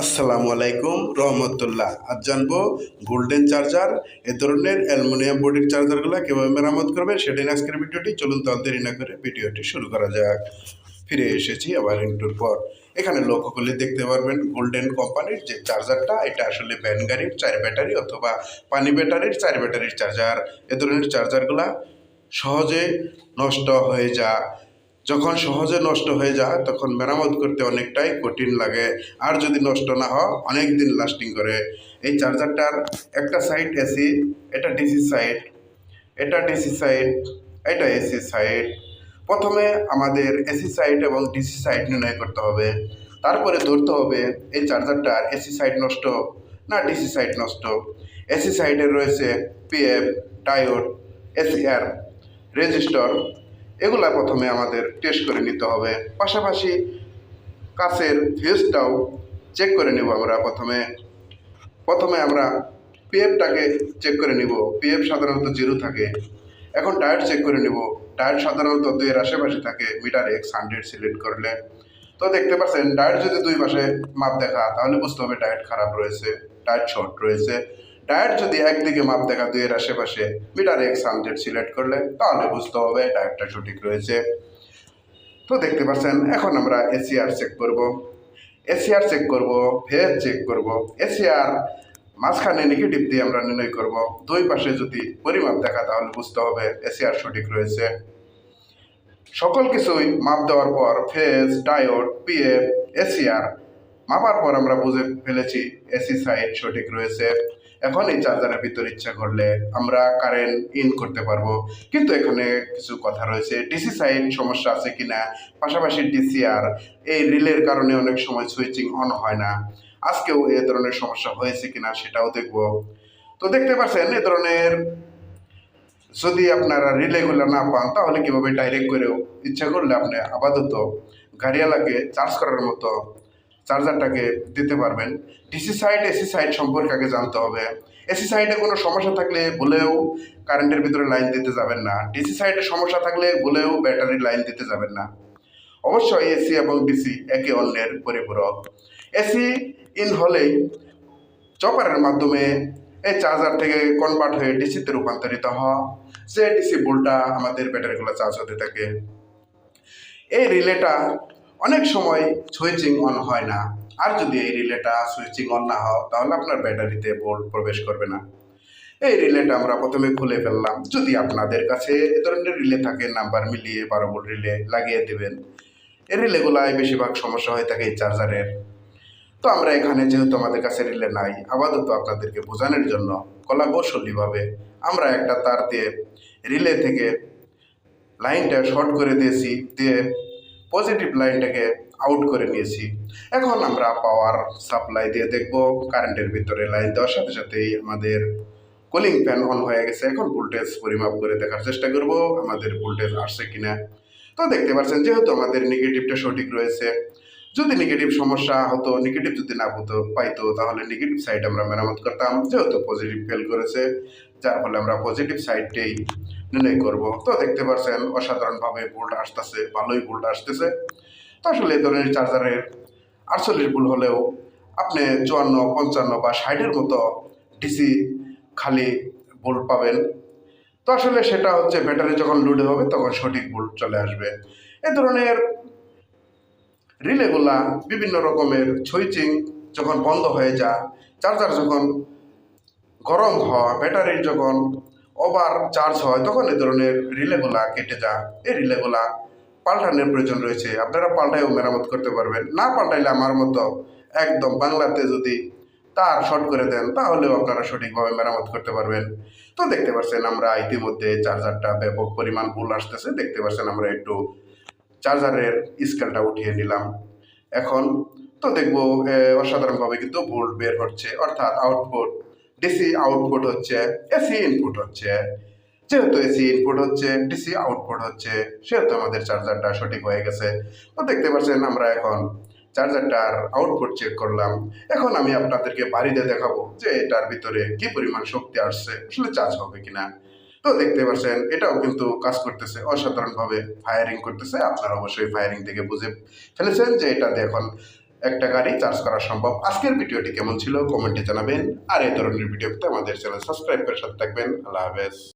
আসসালামু আলাইকুম, রহমতুল্লাহ। আজ জানব গোল্ডেন চার্জার এ ধরনের অ্যালুমিনিয়াম বডির চার্জারগুলো কীভাবে মেরামত করবেন সেটাই আজকের ভিডিওটি। চলুন দেরি না করে ভিডিওটি শুরু করা যাক। ফিরে এসেছি আবার ইন্টুর পর। এখানে লক্ষ্য করলে দেখতে পারবেন গোল্ডেন কোম্পানির যে চার্জারটা এটা আসলে ভ্যান গাড়ির চার ব্যাটারি অথবা পানি ব্যাটারির চার ব্যাটারির চার্জার এ ধরনের চার্জারগুলা সহজে নষ্ট হয়ে যা যখন সহজে নষ্ট হয়ে যায়, তখন মেরামত করতে অনেকটাই কঠিন লাগে। আর যদি নষ্ট না হয়, অনেক দিন লাস্টিং করে। এই চার্জারটার একটা সাইড এসি এটা ডিসি সাইড এটা ডিসি সাইড এটা এসি সাইড প্রথমে আমাদের এসি সাইড এবং ডিসি সাইড নির্ণয় করতে হবে। তারপরে ধরতে হবে, এই চার্জারটার এসি সাইড নষ্ট না ডিসি সাইড নষ্ট। এসি সাইডে রয়েছে পিএফ ডায়োড এসিআর রেজিস্টর এগুলা প্রথমে আমাদের টেস্ট করে নিতে হবে। পাশাপাশি কাছের ফিউজটাও চেক করে নেব আমরা প্রথমে। প্রথমে আমরা পিএফটাকে চেক করে নিব। পিএফ সাধারণত জিরো থাকে। এখন টায়ার চেক করে নিব। টায়ার সাধারণত দুইয়ের আশেপাশে থাকে মিটার এক্স হান্ড্রেড সিলেক্ট করলে। তো দেখতে পাচ্ছেন টায়ার যদি দুই মাসে মাপ দেখা, তাহলে বুঝতে হবে টায়ার খারাপ রয়েছে টায়ার শর্ট রয়েছে। টায়ার যদি একদিকে মাপ দেখা দুইয়ের আশেপাশে মিটার এক্স হান্ড্রেড সিলেক্ট করলে, তাহলে বুঝতে হবে টায়ারটা সঠিক রয়েছে। তো দেখতে পাচ্ছেন, এখন আমরা এসিআর চেক করব। এসিআর চেক করব ফেজ চেক করব। এসিআর মাঝখানে নেগেটিভ দিয়ে আমরা নির্ণয় করব। দুই পাশে যদি পরিমাপ দেখা, তাহলে বুঝতে হবে এসিআর সঠিক রয়েছে। সকল কিছুই মাপ দেওয়ার পর ফেজ ডায়োড পিএফ এসিআর মাপার পর আমরা বুঝে ফেলেছি এসি সাইড সঠিক রয়েছে। এখন এই চার্জারের ভিতর ইচ্ছা করলে আমরা কারেন্ট ইন করতে পারব। কিন্তু এখানে কিছু কথা রয়েছে। ডিসি সাইড সমস্যা আছে কিনা? পাশাপাশি ডিসিআর এই রিলের কারণে অনেক সময় সুইচিং অন হয় না। আজকেও এ ধরনের সমস্যা হয়েছে কিনা সেটাও দেখব। তো দেখতে পাচ্ছেন, এ ধরনের যদি আপনারা রিলেগুলো না পান, তাহলে কীভাবে ডাইরেক্ট করেও ইচ্ছা করলে আপনি আপাতত গাড়িওয়ালাকে চার্জ করার মতো চার্জারটাকে দিতে পারবেন। ডিসি সাইড এসি সাইড সম্পর্কে আগে জানতে হবে। এসি সাইডে কোনো সমস্যা থাকলে বলেও কারেন্টের ভিতরে লাইন দিতে যাবেন না। ডিসি সাইডে সমস্যা থাকলে বলেও ব্যাটারির লাইন দিতে যাবেন না। অবশ্যই এসি এবং ডিসি একে অন্যের পরিপূরক। এসি ইন হলেই চপারের মাধ্যমে এই চার্জার থেকে কনভার্ট হয়ে ডিসিতে রূপান্তরিত হওয়া যে ডিসি বোল্টটা আমাদের ব্যাটারিগুলো চার্জ হতে থাকে। এই রিলেটা অনেক সময় সুইচিং অন হয় না। আর যদি এই রিলেটা সুইচিং অন না হয়, তাহলে আপনার ব্যাটারিতে বোল্ট প্রবেশ করবে না। এই রিলেটা আমরা প্রথমে খুলে ফেললাম। যদি আপনাদের কাছে এ ধরনের রিলে থাকে নাম্বার মিলিয়ে বারো বোল্ট রিলে লাগিয়ে দেবেন। এই রিলেগুলায় বেশিরভাগ সমস্যা হয়ে থাকে এই চার্জারের তো আমরা এখানে যেহেতু আমাদের কাছে রিলে নাই, আপাতত আপনাদেরকে বোঝানোর জন্য কলা কৌশলীভাবে আমরা একটা তার দিয়ে রিলে থেকে লাইনটা শর্ট করে দিয়েছি, দিয়ে পজিটিভ লাইনটাকে আউট করে নিয়েছি। এখন আমরা পাওয়ার সাপ্লাই দিয়ে দেখব। কারেন্টের ভিতরে লাইন দেওয়ার সাথে সাথেই আমাদের কুলিং ফ্যান অন হয়ে গেছে। এখন ভোল্টেজ পরিমাপ করে দেখার চেষ্টা করব, আমাদের ভোল্টেজ আসছে কিনা। তো দেখতে পাচ্ছেন, যেহেতু আমাদের নেগেটিভটা সঠিক রয়েছে, যদি নেগেটিভ সমস্যা হতো নেগেটিভ যদি না হতো, পাইতো, তাহলে নেগেটিভ সাইড আমরা মেরামত করতাম। যেহেতু পজিটিভ ফেল করেছে, যার ফলে আমরা পজিটিভ সাইডটাই নির্ণয় করব। তো দেখতে পাচ্ছেন অসাধারণভাবে ভোল্ট আসতেছে, ভালোই ভোল্ট আসতেছে। তো আসলে এই ধরনের চার্জারের আটচল্লিশ ভুল হলেও আপনি চুয়ান্ন, পঞ্চান্ন বা ষাটের মতো ডিসি খালি ভোল্ট পাবেন। তো আসলে সেটা হচ্ছে ব্যাটারি যখন লোডে হবে তখন সঠিক ভোল্ট চলে আসবে। এ ধরনের রিলেগুলা বিভিন্ন রকমের সুইচিং যখন বন্ধ হয়ে যায় চার্জার যখন গরম হয়, ব্যাটারির যখন ওভার চার্জ হয়, তখন এ ধরনের রিলেগুলা কেটে যায়। এই রিলেগুলা পাল্টানোর প্রয়োজন রয়েছে। আপনারা পাল্টাইও মেরামত করতে পারবেন। না পাল্টাইলে আমার মতো একদম বাংলাতে যদি তার শর্ট করে দেন, তাহলেও আপনারা সঠিকভাবে মেরামত করতে পারবেন। তো দেখতে পাচ্ছেন আমরা ইতিমধ্যে চার্জারটা ব্যাপক পরিমাণ ভুল আসতেছে। দেখতে পাচ্ছেন আমরা একটু চার্জারের স্কেলটা উঠিয়ে নিলাম। এখন তো দেখব অসাধারণভাবে কিন্তু ভোল্ট বের হচ্ছে। অর্থাৎ আউটপুট ডিসি আউটপুট হচ্ছে এসি ইনপুট হচ্ছে। যেহেতু এসি ইনপুট হচ্ছে ডিসি আউটপুট হচ্ছে, সেহেতু আমাদের চার্জারটা সঠিক হয়ে গেছে। তো দেখতে পাচ্ছেন আমরা এখন চার্জারটার আউটপুট চেক করলাম। এখন আমি আপনাদেরকে বাড়িতে দেখাবো যে এটার ভিতরে কি পরিমাণ শক্তি আসছে, আসলে চার্জ হবে কিনা। তো দেখতে পাচ্ছেন, এটাও কিন্তু কাজ করতেছে, অসাধারণভাবে ফায়ারিং করতেছে। আপনারা অবশ্যই ফায়ারিং থেকে বুঝে ফেলেছেন যে এটা এখন একটা গাড়ি চার্জ করা সম্ভব। আজকের ভিডিওটি কেমন ছিল? কমেন্টে জানাবেন। আর এই ধরনের ভিডিও পেতে আমাদের চ্যানেল সাবস্ক্রাইব করে সাথে থাকবেন। আল্লাহ হাফেজ।